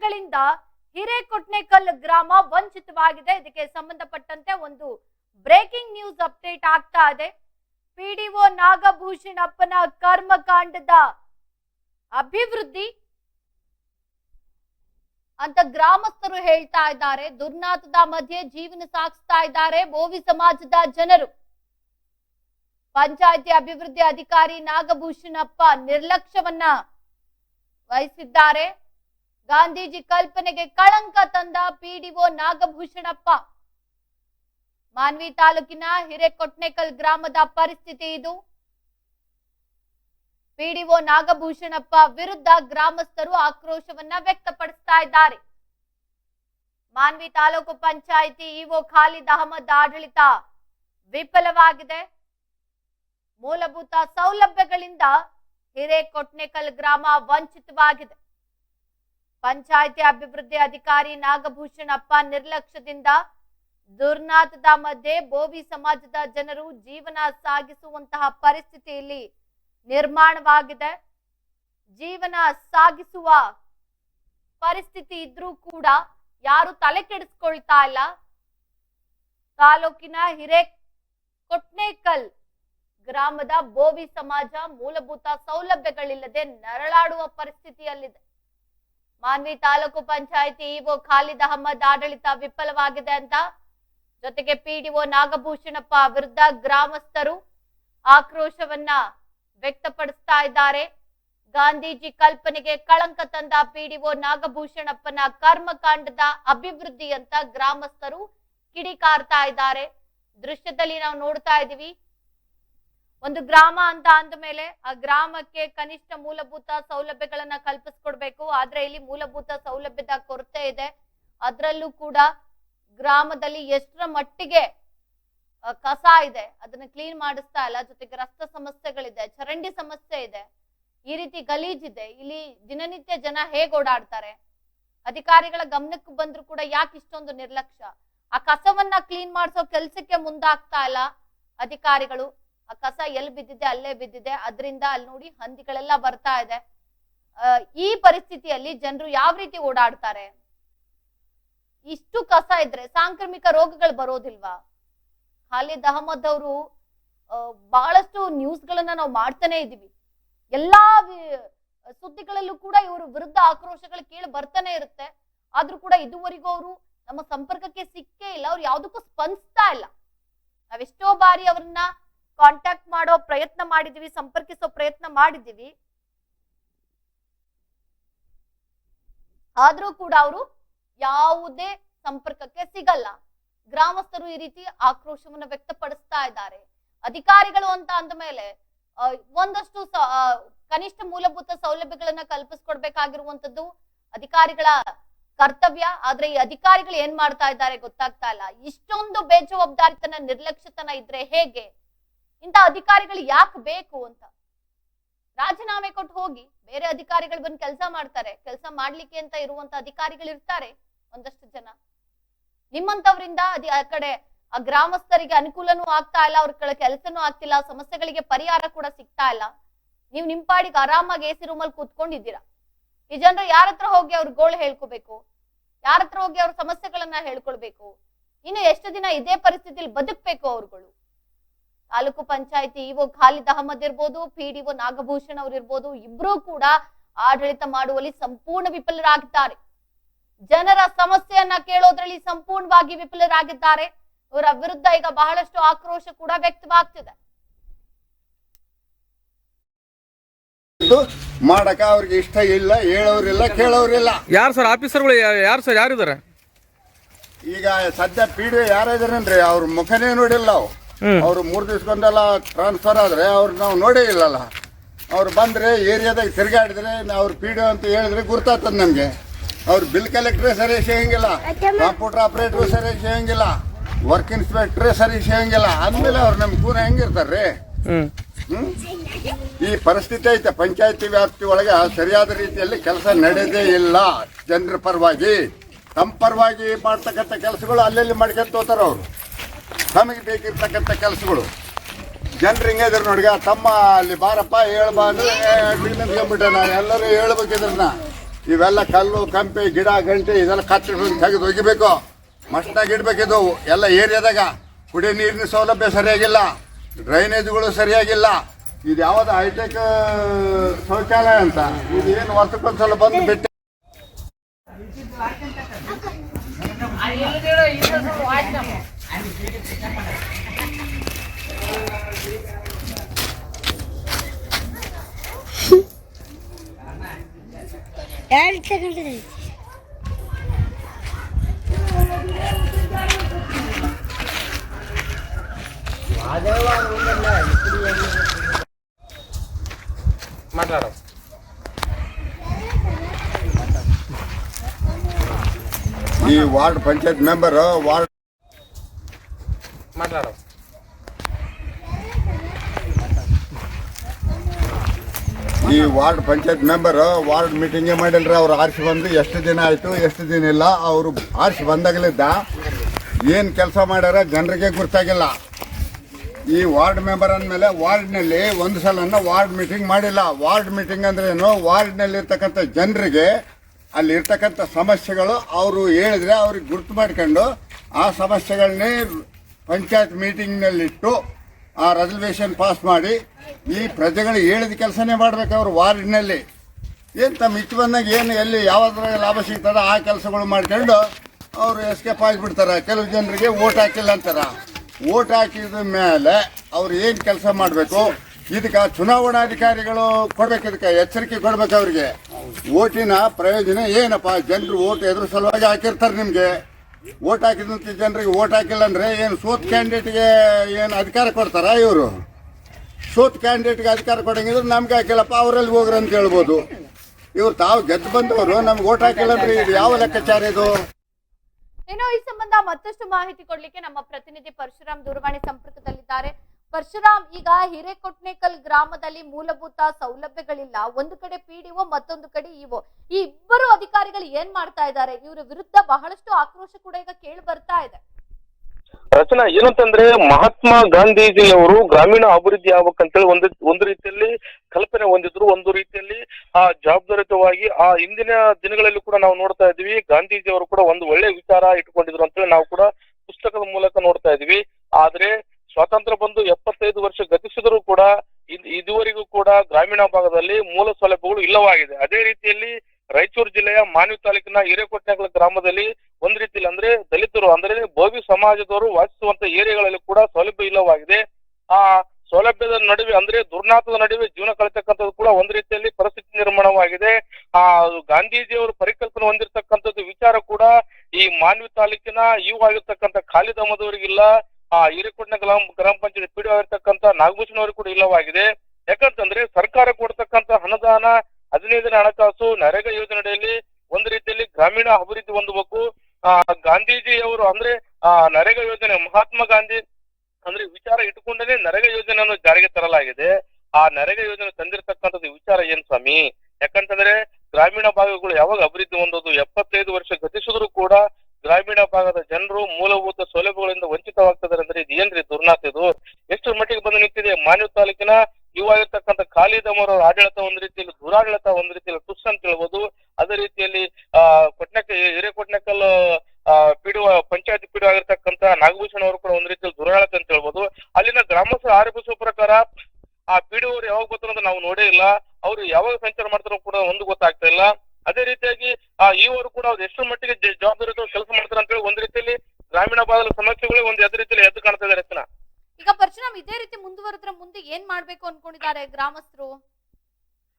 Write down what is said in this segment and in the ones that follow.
ಸೌಲಭ್ಯಗಳಿಂದ ಹಿರೇಕೊಟ್ನೆಕಲ್ ಗ್ರಾಮ ವಂಚಿತವಾಗಿದೆ. ಇದಕ್ಕೆ ಸಂಬಂಧಪಟ್ಟಂತೆ ಒಂದು ಬ್ರೇಕಿಂಗ್ ನ್ಯೂಸ್ ಅಪ್ಡೇಟ್ ಆಗ್ತಾ ಇದೆ. ಪಿಡಿಒ ನಾಗಭೂಷಣಪ್ಪನ ಕರ್ಮಕಾಂಡದ ಅಭಿವೃದ್ಧಿ ಅಂತ ಗ್ರಾಮಸ್ಥರು ಹೇಳ್ತಾ ಇದ್ದಾರೆ. ದುರ್ನಾತದ ಮಧ್ಯೆ ಜೀವನ ಸಾಗಿಸ್ತಾ ಇದ್ದಾರೆ ಬೋವಿ ಸಮಾಜದ ಜನರು. ಪಂಚಾಯತಿ ಅಭಿವೃದ್ಧಿ ಅಧಿಕಾರಿ ನಾಗಭೂಷಣಪ್ಪ ನಿರ್ಲಕ್ಷ್ಯವನ್ನ ವಹಿಸಿದ್ದಾರೆ. ಗಾಂಧೀಜಿ ಕಲ್ಪನೆಗೆ ಕಳಂಕ ತಂದ ಪಿಡಿಒ ನಾಗಭೂಷಣಪ್ಪ. ಮಾನ್ವಿ ತಾಲೂಕಿನ ಹಿರೇಕೊಟ್ನೆಕಲ್ ಗ್ರಾಮದ ಪರಿಸ್ಥಿತಿ ಇದು. ಪಿಡಿಒ ನಾಗಭೂಷಣಪ್ಪ ವಿರುದ್ಧ ಗ್ರಾಮಸ್ಥರು ಆಕ್ರೋಶವನ್ನ ವ್ಯಕ್ತಪಡಿಸ್ತಾ ಇದ್ದಾರೆ. ಮಾನ್ವಿ ತಾಲೂಕು ಪಂಚಾಯಿತಿ ಇಒ ಖಾಲಿದ್ ಅಹಮದ್ ಆಡಳಿತ ವಿಫಲವಾಗಿದೆ. ಮೂಲಭೂತ ಸೌಲಭ್ಯಗಳಿಂದ ಹಿರೇಕೊಟ್ನೆಕಲ್ ಗ್ರಾಮ ವಂಚಿತವಾಗಿದೆ. ಪಂಚಾಯಿತಿ ಅಭಿವೃದ್ಧಿ ಅಧಿಕಾರಿ ನಾಗಭೂಷಣಪ್ಪ ನಿರ್ಲಕ್ಷ್ಯದಿಂದ ದುರ್ನಾಥದ ಮಧ್ಯೆ ಬೋವಿ ಸಮಾಜದ ಜನರು ಜೀವನ ಸಾಗಿಸುವಂತಹ ಪರಿಸ್ಥಿತಿಯಲ್ಲಿ ನಿರ್ಮಾಣವಾಗಿದೆ. ಜೀವನ ಸಾಗಿಸುವ ಪರಿಸ್ಥಿತಿ ಇದ್ರೂ ಕೂಡ ಯಾರು ತಲೆ ಕೆಡಿಸ್ಕೊಳ್ತಾ ಇಲ್ಲ. ತಾಲೂಕಿನ ಹಿರೇ ಕೊಟ್ನೇಕಲ್ ಗ್ರಾಮದ ಬೋವಿ ಸಮಾಜ ಮೂಲಭೂತ ಸೌಲಭ್ಯಗಳಿಲ್ಲದೆ ನರಳಾಡುವ ಪರಿಸ್ಥಿತಿಯಲ್ಲಿದೆ. ಮಾನ್ವಿ ತಾಲೂಕು ಪಂಚಾಯಿತಿ ಇಒ ಖಾಲಿದ್ ಅಹಮದ್ ಆಡಳಿತ ವಿಫಲವಾಗಿದೆ ಅಂತ. ಜೊತೆಗೆ ಪಿಡಿಒ ನಾಗಭೂಷಣಪ್ಪ ವಿರುದ್ಧ ಗ್ರಾಮಸ್ಥರು ಆಕ್ರೋಶವನ್ನ ವ್ಯಕ್ತಪಡಿಸ್ತಾ ಇದ್ದಾರೆ. ಗಾಂಧೀಜಿ ಕಲ್ಪನೆಗೆ ಕಳಂಕ ತಂದ ಪಿಡಿಒ ನಾಗಭೂಷಣಪ್ಪನ ಕರ್ಮಕಾಂಡದ ಅಭಿವೃದ್ಧಿ ಅಂತ ಗ್ರಾಮಸ್ಥರು ಕಿಡಿಕಾರ್ತಾ ಇದ್ದಾರೆ. ದೃಶ್ಯದಲ್ಲಿ ನಾವು ನೋಡ್ತಾ ಇದೀವಿ ಒಂದು ಗ್ರಾಮ ಅಂತ ಅಂದ ಮೇಲೆ ಆ ಗ್ರಾಮಕ್ಕೆ ಕನಿಷ್ಠ ಮೂಲಭೂತ ಸೌಲಭ್ಯಗಳನ್ನ ಕಲ್ಪಿಸ್ಕೊಡ್ಬೇಕು. ಆದ್ರೆ ಇಲ್ಲಿ ಮೂಲಭೂತ ಸೌಲಭ್ಯದ ಕೊರತೆ ಇದೆ. ಅದರಲ್ಲೂ ಕೂಡ ಗ್ರಾಮದಲ್ಲಿ ಎಷ್ಟರ ಮಟ್ಟಿಗೆ ಕಸ ಇದೆ, ಅದನ್ನ ಕ್ಲೀನ್ ಮಾಡಿಸ್ತಾ ಇಲ್ಲ. ಜೊತೆಗೆ ರಸ್ತೆ ಸಮಸ್ಯೆಗಳಿದೆ, ಚರಂಡಿ ಸಮಸ್ಯೆ ಇದೆ. ಈ ರೀತಿ ಗಲೀಜಿದೆ ಇಲ್ಲಿ ದಿನನಿತ್ಯ ಜನ ಹೇಗ್ ಓಡಾಡ್ತಾರೆ? ಅಧಿಕಾರಿಗಳ ಗಮನಕ್ಕೆ ಬಂದ್ರು ಕೂಡ ಯಾಕೆ ಇಷ್ಟೊಂದು ನಿರ್ಲಕ್ಷ್ಯ? ಆ ಕಸವನ್ನ ಕ್ಲೀನ್ ಮಾಡಿಸೋ ಕೆಲ್ಸಕ್ಕೆ ಮುಂದಾಗ್ತಾ ಇಲ್ಲ ಅಧಿಕಾರಿಗಳು. ಆ ಕಸ ಎಲ್ ಬಿದ್ದಿದೆ ಅಲ್ಲೇ ಬಿದ್ದಿದೆ. ಅದರಿಂದ ಅಲ್ಲಿ ನೋಡಿ ಹಂದಿಗಳೆಲ್ಲ ಬರ್ತಾ ಇದೆ. ಈ ಪರಿಸ್ಥಿತಿಯಲ್ಲಿ ಜನರು ಯಾವ ರೀತಿ ಓಡಾಡ್ತಾರೆ? ಇಷ್ಟು ಕಸ ಇದ್ರೆ ಸಾಂಕ್ರಾಮಿಕ ರೋಗಗಳು ಬರೋದಿಲ್ವಾ? ಖಾಲಿದ್ ಅಹಮದ್ ಅವರು ಬಹಳಷ್ಟು ನ್ಯೂಸ್ ಗಳನ್ನ ನಾವು ಮಾಡ್ತಾನೆ ಇದೀವಿ ಎಲ್ಲಾ ಸುದ್ದಿಗಳಲ್ಲೂ ಕೂಡ ಇವರು ವಿರುದ್ಧ ಆಕ್ರೋಶಗಳು ಕೇಳಿ ಬರ್ತಾನೆ ಇರುತ್ತೆ. ಆದ್ರೂ ಕೂಡ ಇದುವರೆಗೂ ಅವರು ನಮ್ಮ ಸಂಪರ್ಕಕ್ಕೆ ಸಿಕ್ಕೇ ಇಲ್ಲ. ಅವ್ರು ಯಾವ್ದಕ್ಕೂ ಸ್ಪಂದಿಸ್ತಾ ಇಲ್ಲ. ನಾವೆಷ್ಟೋ ಬಾರಿ ಅವ್ರನ್ನ ಕಾಂಟ್ಯಾಕ್ಟ್ ಮಾಡೋ ಪ್ರಯತ್ನ ಮಾಡಿದೀವಿ, ಸಂಪರ್ಕಿಸೋ ಪ್ರಯತ್ನ ಮಾಡಿದೀವಿ. ಆದ್ರೂ ಕೂಡ ಅವರು ಯಾವುದೇ ಸಂಪರ್ಕಕ್ಕೆ ಸಿಗಲ್ಲ. ಗ್ರಾಮಸ್ಥರು ಈ ರೀತಿ ಆಕ್ರೋಶವನ್ನ ವ್ಯಕ್ತಪಡಿಸ್ತಾ ಇದ್ದಾರೆ. ಅಧಿಕಾರಿಗಳು ಅಂತ ಅಂದ ಮೇಲೆ ಒಂದಷ್ಟು ಕನಿಷ್ಠ ಮೂಲಭೂತ ಸೌಲಭ್ಯಗಳನ್ನ ಕಲ್ಪಿಸ್ಕೊಡ್ಬೇಕಾಗಿರುವಂತದ್ದು ಅಧಿಕಾರಿಗಳ ಕರ್ತವ್ಯ. ಆದ್ರೆ ಈ ಅಧಿಕಾರಿಗಳು ಏನ್ ಮಾಡ್ತಾ ಇದ್ದಾರೆ ಗೊತ್ತಾಗ್ತಾ ಇಲ್ಲ. ಇಷ್ಟೊಂದು ಬೇಜವಾಬ್ದಾರಿತನ, ನಿರ್ಲಕ್ಷ್ಯತನ ಇದ್ರೆ ಹೇಗೆ? ಇಂಥ ಅಧಿಕಾರಿಗಳು ಯಾಕೆ ಬೇಕು ಅಂತ? ರಾಜೀನಾಮೆ ಕೊಟ್ಟು ಹೋಗಿ ಬೇರೆ ಅಧಿಕಾರಿಗಳು ಬಂದು ಕೆಲಸ ಮಾಡ್ತಾರೆ, ಕೆಲಸ ಮಾಡ್ಲಿಕ್ಕೆ ಅಂತ ಇರುವಂತ ಅಧಿಕಾರಿಗಳು ಇರ್ತಾರೆ ಒಂದಷ್ಟು ಜನ. ನಿಮ್ಮಂತವರಿಂದ ಅದಿ ಆ ಕಡೆ ಆ ಗ್ರಾಮಸ್ಥರಿಗೆ ಅನುಕೂಲನೂ ಆಗ್ತಾ ಇಲ್ಲ, ಅವ್ರ ಕಡೆ ಕೆಲಸನೂ ಆಗ್ತಿಲ್ಲ, ಸಮಸ್ಯೆಗಳಿಗೆ ಪರಿಹಾರ ಕೂಡ ಸಿಗ್ತಾ ಇಲ್ಲ. ನೀವು ನಿಮ್ ಪಾಡಿಗೆ ಆರಾಮಾಗಿ ಎ ಸಿ ರೂಮಲ್ಲಿ ಕೂತ್ಕೊಂಡಿದ್ದೀರಾ. ಈ ಜನರು ಯಾರ ಹತ್ರ ಹೋಗಿ ಅವ್ರ ಗೋಳು ಹೇಳ್ಕೋಬೇಕು? ಯಾರ ಹತ್ರ ಹೋಗಿ ಅವ್ರ ಸಮಸ್ಯೆಗಳನ್ನ ಹೇಳ್ಕೊಳ್ಬೇಕು? ಇನ್ನು ಎಷ್ಟು ದಿನ ಇದೇ ಪರಿಸ್ಥಿತಿಲಿ ಬದುಕ್ಬೇಕು ಅವ್ರುಗಳು? ತಾಲೂಕು ಪಂಚಾಯತಿ ಇಒ ಖಾಲಿದ್ ಅಹಮದ್ ಇರ್ಬೋದು ಪಿಡಿಒ ನಾಗಭೂಷಣ್ ಅವ್ರು ಇರ್ಬೋದು ಇಬ್ರು ಕೂಡ ಆಡಳಿತ ಮಾಡುವಲ್ಲಿ ಸಂಪೂರ್ಣ ವಿಫಲರಾಗಿದ್ದಾರೆ. ಜನರ ಸಮಸ್ಯೆಯನ್ನ ಕೇಳೋದ್ರಲ್ಲಿ ಸಂಪೂರ್ಣವಾಗಿ ವಿಫಲರಾಗಿದ್ದಾರೆ. ಇವರ ವಿರುದ್ಧ ಈಗ ಬಹಳಷ್ಟು ಆಕ್ರೋಶ ಕೂಡ ವ್ಯಕ್ತವಾಗ್ತಿದೆ. ಮಾಡಕ ಅವ್ರಿಗೆ ಇಷ್ಟ ಇಲ್ಲ ಹೇಳೋರಿಲ್ಲ ಕೇಳೋರಿಲ್ಲ. ಯಾರು ಸರ್? ಆಫೀಸರ್ಗಳು ಯಾರು ಸರ್? ಯಾರಿದ್ದಾರೆ? ಈಗ ಸದ್ಯ ಪಿ ಡಿ ಯಾರಿದಾರೇನ್ರಿ? ಅವ್ರ ಮುಖನೇ ನೋಡಿಲ್ಲ ನಾವು ಹ್ಮ್. ಅವ್ರು ಮೂರು ದಿವ್ಸಕ್ಕೊಂದೆಲ್ಲ ಟ್ರಾನ್ಸ್ಫರ್ ಆದ್ರೆ ಅವ್ರು ನಾವು ನೋಡೇ ಇಲ್ಲಲ್ಲ. ಅವ್ರು ಬಂದ್ರೆ ಏರಿಯಾದಾಗ ತಿರುಗಾಡಿದ್ರೆ ಅವ್ರು ಪಿ ಡಿ ಅಂತ ಹೇಳಿದ್ರೆ ಗುರ್ತಾಗ್ತದೆ ನಮಗೆ. ಅವ್ರು ಬಿಲ್ ಕಲೆಕ್ಟ್ರೇ ಸರಿ ಸಿಗಂಗಿಲ್ಲ. ಕಂಪ್ಯೂಟರ್ ಆಪರೇಟರ್ ಸರಿ ಸಿಗಂಗಿಲ್ಲ. ವರ್ಕ್ ಇನ್ಸ್ಪೆಕ್ಟ್ರೇ ಸರಿ ಸಿಗಂಗಿಲ್ಲ. ಅಂದಮೇಲೆ ಅವ್ರು ನಮ್ಮ ಕೂನ ಹೆಂಗಿರ್ತಾರ್ರಿ? ಹ್ಮ್. ಹ್ಮ್? ಈ ಪರಿಸ್ಥಿತಿ ಐತೆ. ಪಂಚಾಯತಿ ವ್ಯಾಪ್ತಿ ಒಳಗೆ ಸರಿಯಾದ ರೀತಿಯಲ್ಲಿ ಕೆಲಸ ನಡೆದೇ ಇಲ್ಲ. ಜನರ ಪರವಾಗಿ. ತಮ್ಮ ಪರವಾಗಿ ಮಾಡ್ತಕ್ಕಂಥ ಕೆಲಸಗಳು ಅಲ್ಲೆಲ್ಲಿ ಮಾಡ್ಕೊಂತ ಹೋತಾರ ಅವರು? ತಮಗೆ ಬೇಕಿರ್ತಕ್ಕಂಥ ಕೆಲಸಗಳು. ಜನರು ಹಿಂಗೆ ಇದ್ರು ನೋಡಿಗ ತಮ್ಮ ಅಲ್ಲಿ ಬಾರಪ್ಪ, ಹೇಳ್ಬಾ ಅಂದ್ರೆ ನಾನು ಎಲ್ಲರೂ ಹೇಳ್ಬೇಕಿದ್ರನ್ನ ಇವೆಲ್ಲ ಕಲ್ಲು, ಕಂಪೆ, ಗಿಡ, ಗಂಟೆ, ಇದೆಲ್ಲ ಕತ್ತರಿಸಿ ತೆಗೆದು ಒಗಿಬೇಕು. ಮಸ್ತಾಗಿ ಇಡ್ಬೇಕಿದು ಎಲ್ಲ ಏರಿಯಾದಾಗ. ಕುಡಿಯೋ ನೀರಿನ ಸೌಲಭ್ಯ ಸರಿಯಾಗಿಲ್ಲ, ಡ್ರೈನೇಜ್ಗಳು ಸರಿಯಾಗಿಲ್ಲ. ಇದು ಯಾವ್ದು ಹೈಟೆಕ್ ಶೌಚಾಲಯ ಅಂತ. ಇದು ಏನು ವರ್ಷಕ್ಕೊಂದ್ಸಲ ಬಂದು ಬಿಟ್ಟು మాట్లాడవు ఈ ward panchayat member ward ward మాట్లాడడం ಈ ವಾರ್ಡ್ ಪಂಚಾಯತ್ ಮೆಂಬರ್ ವಾರ್ಡ್ ಮೀಟಿಂಗೇ ಮಾಡಿಲ್ರಿ ಅವ್ರು ಆರಿಸಿ ಬಂದು ಎಷ್ಟು ದಿನ ಆಯಿತು ಎಷ್ಟು ದಿನ ಇಲ್ಲ ಅವರು ಆರಿಸಿ ಬಂದಾಗಲಿದ್ದ ಏನು ಕೆಲಸ ಮಾಡ್ಯಾರ ಜನರಿಗೆ ಗುರ್ತಾಗಿಲ್ಲ ಈ ವಾರ್ಡ್ ಮೆಂಬರ್ ಅಂದಮೇಲೆ ವಾರ್ಡ್ನಲ್ಲಿ ಒಂದು ಸಲನ ವಾರ್ಡ್ ಮೀಟಿಂಗ್ ಮಾಡಿಲ್ಲ ವಾರ್ಡ್ ಮೀಟಿಂಗ್ ಅಂದ್ರೆ ಏನು ವಾರ್ಡ್ನಲ್ಲಿ ಇರ್ತಕ್ಕಂಥ ಜನರಿಗೆ ಅಲ್ಲಿ ಇರ್ತಕ್ಕಂಥ ಸಮಸ್ಯೆಗಳು ಅವರು ಹೇಳಿದ್ರೆ ಅವ್ರಿಗೆ ಗುರ್ತು ಮಾಡ್ಕೊಂಡು ಆ ಸಮಸ್ಯೆಗಳನ್ನೇ ಪಂಚಾಯತ್ ಮೀಟಿಂಗ್ನಲ್ಲಿಟ್ಟು ಆ ರೆಸಲ್ಯೂಷನ್ ಪಾಸ್ ಮಾಡಿ ಈ ಪ್ರಜೆಗಳು ಹೇಳಿದ ಕೆಲಸನೇ ಮಾಡ್ಬೇಕು ಅವರು ವಾರ್ಡ್ನಲ್ಲಿ. ಏನು ತಮ್ಮ ಇಟ್ಟು ಬಂದಾಗ ಏನು, ಎಲ್ಲಿ ಯಾವ್ದ್ರಾಗ ಲಾಭ ಸಿಗ್ತದೆ ಆ ಕೆಲಸಗಳು ಮಾಡ್ಕೊಂಡು ಅವರು ಎಸ್ಕೇಪ್ ಆಗಿಬಿಡ್ತಾರೆ. ಕೆಲವು ಜನರಿಗೆ ಓಟ್ ಹಾಕಿಲ್ಲ ಅಂತಾರೆ. ಓಟ್ ಹಾಕಿದ ಮೇಲೆ ಅವ್ರು ಏನು ಕೆಲಸ ಮಾಡಬೇಕು? ಇದಕ್ಕೆ ಚುನಾವಣಾಧಿಕಾರಿಗಳು ಕೊಡ್ಬೇಕು, ಇದಕ್ಕೆ ಎಚ್ಚರಿಕೆ ಕೊಡ್ಬೇಕು ಅವ್ರಿಗೆ. ಓಟಿನ ಪ್ರಯೋಜನ ಏನಪ್ಪ? ಜನರು ಓಟ್ ಎದುರು ಸಲುವಾಗಿ ಹಾಕಿರ್ತಾರೆ ನಿಮಗೆ. ಓಟ್ ಹಾಕಿದಂತ ಜನರಿಗೆ ಓಟ್ ಹಾಕಿಲ್ಲ ಅಂದ್ರೆ ಏನು ಸೋತ್ ಕ್ಯಾಂಡಿಡೇಟ್ಗೆ ಏನು ಅಧಿಕಾರ ಕೊಡ್ತಾರ ಇವರು? ಸೋತ್ ಕ್ಯಾಂಡಿಡೇಟ್ಗೆ ಅಧಿಕಾರ ಕೊಡಂಗಿದ್ರೆ ನಮ್ಗೆ ಹಾಕಿಲ್ಲಪ್ಪ, ಅವರಲ್ಲಿ ಹೋಗ್ರಿ ಅಂತ ಹೇಳ್ಬೋದು. ಇವ್ರು ತಾವು ಗೆದ್ದು ಬಂದವರು, ನಮ್ಗೆ ಓಟ್ ಹಾಕಿಲ್ಲ ಅಂದ್ರೆ ಇದು ಯಾವ ಲೆಕ್ಕಾಚಾರ ಇದು? ಏನೋ ಈ ಸಂಬಂಧ ಮತ್ತಷ್ಟು ಮಾಹಿತಿ ಕೊಡ್ಲಿಕ್ಕೆ ನಮ್ಮ ಪ್ರತಿನಿಧಿ ಪರಶುರಾಮ್ ದೂರವಾಣಿ ಸಂಪರ್ಕದಲ್ಲಿದ್ದಾರೆ. ಪರಶುರಾಮ್, ಈಗ ಹಿರೇಕೊಟ್ನೇಕಲ್ ಗ್ರಾಮದಲ್ಲಿ ಮೂಲಭೂತ ಸೌಲಭ್ಯಗಳಿಲ್ಲ. ಒಂದು ಕಡೆ ಪಿಡಿಒ ಮತ್ತೊಂದು ಕಡೆ ಇಒ ಈ ಇಬ್ಬರು ಅಧಿಕಾರಿಗಳು ಏನ್ ಮಾಡ್ತಾ ಇದ್ದಾರೆ? ಇವರ ವಿರುದ್ಧ ಬಹಳಷ್ಟು ಆಕ್ರೋಶ ಕೂಡ ಈಗ ಕೇಳಿ ಬರ್ತಾ ಇದೆ. ರಚನಾ, ಏನಂತಂದ್ರೆ ಮಹಾತ್ಮ ಗಾಂಧೀಜಿ ಅವರು ಗ್ರಾಮೀಣ ಅಭಿವೃದ್ಧಿ ಆಗ್ಬೇಕಂತೇಳಿ ಒಂದು ಒಂದು ರೀತಿಯಲ್ಲಿ ಕಲ್ಪನೆ ಹೊಂದಿದ್ರು. ಒಂದು ರೀತಿಯಲ್ಲಿ ಆ ಜವಾಬ್ದಾರಿತವಾಗಿ ಆ ಹಿಂದಿನ ದಿನಗಳಲ್ಲಿ ಕೂಡ ನಾವು ನೋಡ್ತಾ ಇದ್ವಿ ಗಾಂಧೀಜಿ ಅವರು ಕೂಡ ಒಂದು ಒಳ್ಳೆ ವಿಚಾರ ಇಟ್ಕೊಂಡಿದ್ರು ಅಂತೇಳಿ ನಾವು ಕೂಡ ಪುಸ್ತಕದ ಮೂಲಕ ನೋಡ್ತಾ ಇದ್ವಿ ಆದ್ರೆ ಸ್ವಾತಂತ್ರ್ಯ ಬಂದು ಎಪ್ಪತ್ತೈದು ವರ್ಷ ಗತಿಸಿದರೂ ಕೂಡ ಇದ್- ಇದುವರೆಗೂ ಕೂಡ ಗ್ರಾಮೀಣ ಭಾಗದಲ್ಲಿ ಮೂಲ ಸೌಲಭ್ಯಗಳು ಇಲ್ಲವಾಗಿದೆ. ಅದೇ ರೀತಿಯಲ್ಲಿ ರಾಯಚೂರು ಜಿಲ್ಲೆಯ ಮಾನ್ವಿ ತಾಲೂಕಿನ ಹಿರೇಕೊಟ್ಟೆಗಳ ಗ್ರಾಮದಲ್ಲಿ ಒಂದ್ ರೀತಿಯಲ್ಲಿ ಅಂದ್ರೆ ದಲಿತರು, ಅಂದ್ರೆ ಬೋವಿ ಸಮಾಜದವರು ವಾಸಿಸುವಂತ ಏರಿಯಾಗಳಲ್ಲಿ ಕೂಡ ಸೌಲಭ್ಯ ಇಲ್ಲವಾಗಿದೆ. ಆ ಸೌಲಭ್ಯದ ನಡುವೆ ಅಂದ್ರೆ ದುರ್ನಾಥದ ನಡುವೆ ಜೀವನ ಕಳಿತಕ್ಕಂಥದ್ದು ಕೂಡ ಒಂದ್ ರೀತಿಯಲ್ಲಿ ಪರಿಸ್ಥಿತಿ ನಿರ್ಮಾಣವಾಗಿದೆ. ಆ ಗಾಂಧೀಜಿಯವರು ಪರಿಕಲ್ಪನೆ ಹೊಂದಿರತಕ್ಕಂಥದ್ದು ವಿಚಾರ ಕೂಡ ಈ ಮಾನ್ವಿ ತಾಲೂಕಿನ ಇವಾಗಿರ್ತಕ್ಕಂಥ ಖಾಲಿ ಅವರಿಗಿಲ್ಲ ಆ ಹಿರೇಕೊಟ್ನ ಗ್ರಾಮ ಗ್ರಾಮ ಪಂಚಾಯತ್ ಪಿಡಿಒ ಆಗಿರ್ತಕ್ಕಂಥ ನಾಗಭೂಷಣ ಅವರಿಗೆ ಕೂಡ ಇಲ್ಲವಾಗಿದೆ. ಯಾಕಂತಂದ್ರೆ ಸರ್ಕಾರ ಕೊಡ್ತಕ್ಕಂಥ ಅನುದಾನ ಹದಿನೈದನೇ ಹಣಕಾಸು, ನರೇಗಾ ಯೋಜನೆಯಲ್ಲಿ ಒಂದು ರೀತಿಯಲ್ಲಿ ಗ್ರಾಮೀಣ ಅಭಿವೃದ್ಧಿ ಹೊಂದಬೇಕು. ಆ ಗಾಂಧೀಜಿ ಅವರು ಅಂದ್ರೆ, ಆ, ನರೇಗಾ ಯೋಜನೆ, ಮಹಾತ್ಮ ಗಾಂಧಿ ಅಂದ್ರೆ ವಿಚಾರ ಇಟ್ಟುಕೊಂಡೇ ನರೇಗಾ ಯೋಜನೆಯನ್ನು ಜಾರಿಗೆ ತರಲಾಗಿದೆ. ಆ ನರೇಗಾ ಯೋಜನೆ ತಂದಿರತಕ್ಕಂಥದ್ದು ವಿಚಾರ ಏನ್ ಸ್ವಾಮಿ? ಯಾಕಂತಂದ್ರೆ ಗ್ರಾಮೀಣ ಭಾಗಗಳು ಯಾವಾಗ ಅಭಿವೃದ್ಧಿ ಹೊಂದೋದು? ಎಪ್ಪತ್ತೈದು ವರ್ಷ ಗತಿಸಿದ್ರು ಕೂಡ ಗ್ರಾಮೀಣ ಭಾಗದ ಜನರು ಮೂಲಭೂತ ಸೌಲಭ್ಯಗಳಿಂದ ವಂಚಿತವಾಗ್ತಿದ್ದಾರೆ ಅಂದ್ರೆ ಇದು ಏನ್ರಿ ದುರ್ನಾಥ ಇದು? ಎಷ್ಟು ಮಟ್ಟಿಗೆ ಬಂದು ನಿಂತಿದೆ? ಮಾನ್ಯ ತಾಲೂಕಿನ ಇವಾಗಿರ್ತಕ್ಕಂಥ ಖಾಲಿದ್ ಅಮರ್ ಅವರ ಆಡಳಿತ ಒಂದ್ ರೀತಿಯಲ್ಲಿ ದುರಾಡಳಿತ ಒಂದ್ ರೀತಿಯಲ್ಲಿ ತುಸ್ ಅಂತ ಹೇಳ್ಬೋದು. ಅದೇ ರೀತಿಯಲ್ಲಿ, ಆ ಕೊಟ್ನಕ ಆ, ಪಿಡುವ, ಪಂಚಾಯತ್ ಪಿಡು ಆಗಿರ್ತಕ್ಕಂಥ ನಾಗಭೂಷಣ್ ಅವರು ಕೂಡ ಒಂದ್ ರೀತಿಯಲ್ಲಿ ದುರಾಡಳಿತ ಅಂತ ಹೇಳ್ಬೋದು. ಅಲ್ಲಿನ ಗ್ರಾಮಸ್ಥರು ಆರೋಪಿಸುವ ಪ್ರಕಾರ ಆ ಪಿಡಿಒ ಅವ್ರು ಯಾವಾಗ ಬರ್ತಾರೋ ನಾವು ನೋಡೇ ಇಲ್ಲ. ಅವ್ರು ಯಾವಾಗ ಸಂಚಾರ ಮಾಡ್ತಾರೋ ಕೂಡ ಒಂದು ಗೊತ್ತಾಗ್ತಾ ಇಲ್ಲ. ಅದೇ ರೀತಿಯಾಗಿ ಆ ಈವರು ಕೂಡ ಅವ್ರು ಎಷ್ಟು ಮಟ್ಟಿಗೆ ಜ- ಜವಾಬ್ದಾರಿ ಕೆಲಸ ಮಾಡ್ತಾರೆ ಅಂತ ಹೇಳಿ ಒಂದ್ ರೀತಿಯಲ್ಲಿ ಗ್ರಾಮೀಣ ಭಾಗದ ಸಮಸ್ಯೆಗಳೇ ಒಂದು ಎದ್ ರೀತಿಯಲ್ಲಿ ಎದ್ದು ಕಾಣ್ತಾ ಇದೆ ರಚನಾ ಈಗ ಪರಶುರಾಮ್ ಇದೇ ರೀತಿ ಮುಂದುವರೆದ್ರೆ ಮುಂದೆ ಏನ್ ಮಾಡ್ಬೇಕು ಅನ್ಕೊಂಡಿದ್ದಾರೆ ಗ್ರಾಮಸ್ಥರು?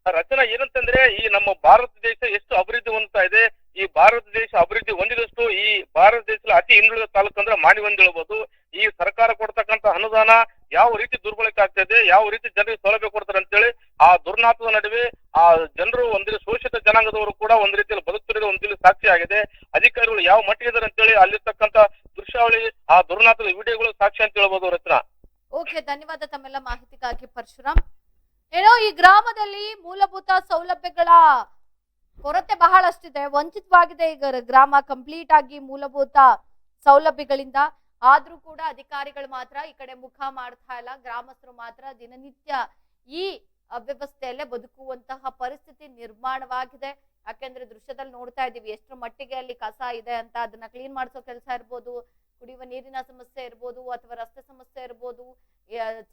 ರಚನಾ ಏನಂತಂದ್ರೆ ಈ ನಮ್ಮ ಭಾರತ ದೇಶ ಎಷ್ಟು ಅಭಿವೃದ್ಧಿ ಹೊಂದ್ತಾ ಇದೆ ಈ ಭಾರತ ದೇಶ ಅಭಿವೃದ್ಧಿ ಹೊಂದಿದಷ್ಟು ಈ ಭಾರತ ದೇಶದಲ್ಲಿ ಅತಿ ಹಿಂದುಳಿದ ತಾಲೂಕು ಅಂದ್ರೆ ಮಾಡಿ ಒಂದು ಹೇಳ್ಬೋದು. ಈ ಸರ್ಕಾರ ಕೊಡ್ತಕ್ಕಂತ ಅನುದಾನ ಯಾವ ರೀತಿ ದುರ್ಬಳಕೆ ಆಗ್ತಾ ಇದೆ ಯಾವ ರೀತಿ ಜನರಿಗೆ ಸೌಲಭ್ಯ ಕೊಡ್ತಾರೆ ಅಂತೇಳಿ ಆ ದುರ್ನಾತದ ನಡುವೆ ಆ ಜನರು ಒಂದ್ ಶೋಷಿತ ಜನಾಂಗದವರು ಕೂಡ ಒಂದ್ ರೀತಿಯಲ್ಲಿ ಬದುಕ್ತಿರೋದು ಒಂದ್ ಸಾಕ್ಷಿ ಆಗಿದೆ. ಅಧಿಕಾರಿಗಳು ಯಾವ ಮಟ್ಟಿಗೆ ಇದಾರೆ ಅಂತೇಳಿ ಅಲ್ಲಿರ್ತಕ್ಕಂತ ದೃಶ್ಯಾವಳಿ, ಆ ದುರ್ನಾತದ ವಿಡಿಯೋಗಳು ಸಾಕ್ಷಿ ಅಂತ ಹೇಳ್ಬೋದು ರಚನಾ ಓಕೆ, ಧನ್ಯವಾದ ತಮ್ಮೆಲ್ಲ ಮಾಹಿತಿಗಾಗಿ, ಪರಶುರಾಮ್. ಏನೋ ಈ ಗ್ರಾಮದಲ್ಲಿ ಮೂಲಭೂತ ಸೌಲಭ್ಯಗಳ ಕೊರತೆ ಬಹಳಷ್ಟಿದೆ, ವಂಚಿತವಾಗಿದೆ ಈಗ ಗ್ರಾಮ. ಕಂಪ್ಲೀಟ್ ಆಗಿ ಮೂಲಭೂತ ಸೌಲಭ್ಯಗಳಿಂದ ಆದ್ರೂ ಕೂಡ ಅಧಿಕಾರಿಗಳು ಮಾತ್ರ ಈ ಕಡೆ ಮುಖ ಮಾಡ್ತಾ ಇಲ್ಲ. ಗ್ರಾಮಸ್ಥರು ಮಾತ್ರ ದಿನನಿತ್ಯ ಈ ಅವ್ಯವಸ್ಥೆಯಲ್ಲೇ ಬದುಕುವಂತಹ ಪರಿಸ್ಥಿತಿ ನಿರ್ಮಾಣವಾಗಿದೆ. ಯಾಕೆಂದ್ರೆ ದೃಶ್ಯದಲ್ಲಿ ನೋಡ್ತಾ ಇದೀವಿ ಎಷ್ಟು ಮಟ್ಟಿಗೆ ಅಲ್ಲಿ ಕಸ ಇದೆ ಅಂತ. ಅದನ್ನ ಕ್ಲೀನ್ ಮಾಡಿಸೋ ಕೆಲಸ ಇರ್ಬೋದು, ಕುಡಿಯುವ ನೀರಿನ ಸಮಸ್ಯೆ ಇರ್ಬೋದು, ಅಥವಾ ರಸ್ತೆ ಸಮಸ್ಯೆ ಇರ್ಬೋದು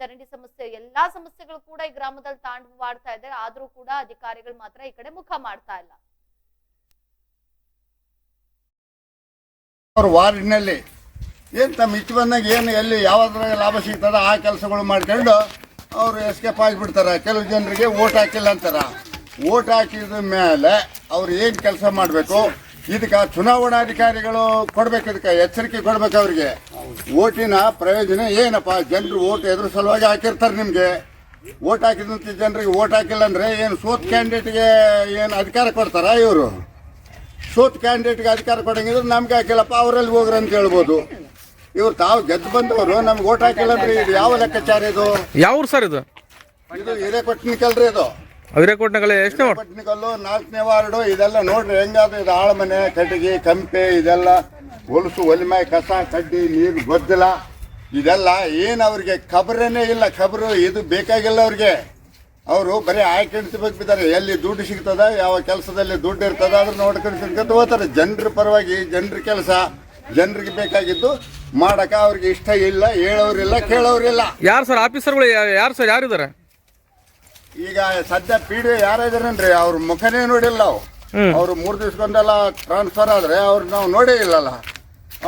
ಚರಂಡಿ ಸಮಸ್ಯೆ, ಎಲ್ಲಾ ಸಮಸ್ಯೆಗಳು ಕೂಡ ಈ ಗ್ರಾಮದಲ್ಲಿ ತಾಂಡವಾಡ್ತಾ ಇದೆ. ಆದ್ರೂ ಕೂಡ ಅಧಿಕಾರಿಗಳು ಮಾತ್ರ ಈ ಕಡೆ ಮುಖ ಮಾಡ್ತಾ ಇಲ್ಲ. ವಾರ್ಡ್ನಲ್ಲಿ ಏನು ತಮ್ಮ ಬಂದಾಗ ಏನು ಎಲ್ಲಿ ಯಾವ್ದ್ರಾಗ ಲಾಭ ಸಿಗ್ತದ ಆ ಕೆಲಸಗಳು ಮಾಡ್ಕೊಂಡು ಅವರು ಎಸ್ಕೇಪ್ ಆಗಿಬಿಡ್ತಾರೆ. ಕೆಲವು ಜನರಿಗೆ ಓಟ್ ಹಾಕಿಲ್ಲ ಅಂತಾರೆ. ಓಟ್ ಹಾಕಿದ ಮೇಲೆ ಅವ್ರು ಏನು ಕೆಲಸ ಮಾಡಬೇಕು? ಇದಕ್ಕೆ ಚುನಾವಣಾಧಿಕಾರಿಗಳು ಕೊಡ್ಬೇಕು ಇದಕ್ಕೆ, ಎಚ್ಚರಿಕೆ ಕೊಡ್ಬೇಕು ಅವ್ರಿಗೆ. ಓಟಿನ ಪ್ರಯೋಜನ ಏನಪ್ಪ? ಜನರು ಓಟ್ ಎದುರು ಸಲುವಾಗಿ ಹಾಕಿರ್ತಾರೆ ನಿಮಗೆ. ಓಟ್ ಹಾಕಿದಂಥ ಜನರಿಗೆ ಓಟ್ ಹಾಕಿಲ್ಲ ಅಂದರೆ ಏನು ಸೋತ್ ಕ್ಯಾಂಡಿಡೇಟ್ಗೆ ಏನು ಅಧಿಕಾರ ಕೊಡ್ತಾರಾ ಇವರು? ಸೋತ್ ಕ್ಯಾಂಡಿಡೇಟ್ಗೆ ಅಧಿಕಾರ ಕೊಡಂಗಿದ್ರೆ ನಮ್ಗೆ ಹಾಕಿಲ್ಲಪ್ಪ, ಅವರಲ್ಲಿ ಹೋಗ್ರಿ ಅಂತ ಹೇಳ್ಬೋದು. ಇವ್ರು ತಾವು ಗೆದ್ದು ಬಂದವರು ನಮ್ಗೆ ಓಟ್ ಹಾಕಿಲ್ಲ ಅಂದ್ರೆ ಇದು ಯಾವ ಲೆಕ್ಕಾಚಾರ ಇದು? ಯಾವ ಊರು ಸರ್ ಇದು? ಇದು ಹಿರೇಕೊಟ್ಟಿನಿಕಲ್ರಿ ಇದು. ಅವಿರೇಕೋಟ್ನಗಲೆ ಎಷ್ಟನೇ ವಾರ್ಡ್? ನಾಲ್ಕನೇ ವಾರ್ಡು ಇದೆಲ್ಲ ನೋಡ್ರಿ ಹೆಂಗಾದ ಇದು ಆಳಮನೆ ಕಟ್ಟಿಗೆ ಕಂಪೆ ಇದೆಲ್ಲ ಹೊಲಸು ಒಲಿಮೆ ಕಸ ಕಡ್ಡಿ ನೀರು ಗೊದ್ದಿಲ್ಲ ಇದೆಲ್ಲ ಏನು ಅವ್ರಿಗೆ ಖಬರೇನೇ ಇಲ್ಲ. ಖಬರು ಇದು ಬೇಕಾಗಿಲ್ಲ ಅವ್ರಿಗೆ. ಅವರು ಬರೀ ಆಯ್ಕೆ ಬಿದ್ದಾರೆ ಎಲ್ಲಿ ದುಡ್ಡು ಸಿಗ್ತದ ಯಾವ ಕೆಲಸದಲ್ಲಿ ದುಡ್ಡು ಇರ್ತದ ಅದ್ರ ನೋಡ್ಕೊಂಡು ತಿನ್ಕೊಂಡು ಹೋಗ್ತಾರೆ. ಜನರ ಪರವಾಗಿ ಜನರ ಕೆಲಸ. ಜನರಿಗೆ ಬೇಕಾಗಿದ್ದು ಮಾಡಕ ಅವ್ರಿಗೆ ಇಷ್ಟ ಇಲ್ಲ ಹೇಳೋರಿಲ್ಲ ಕೇಳೋರಿಲ್ಲ. ಯಾರು ಸರ್? ಆಫೀಸರ್ಗಳು ಯಾರು ಸರ್? ಯಾರಿದ್ದಾರೆ ಈಗ ಸದ್ಯ ಪಿ ಡಿ ಯಾರಿದಾರೇನ್ರಿ ಅವ್ರ ಮುಖನೇ ನೋಡಿಲ್ಲ ನಾವು. ಅವ್ರು ಮೂರು ದಿವ್ಸಕ್ಕೊಂದೆಲ್ಲ ಟ್ರಾನ್ಸ್ಫರ್ ಆದ್ರೆ ಅವ್ರು ನಾವು ನೋಡೇ ಇಲ್ಲಲ್ಲ.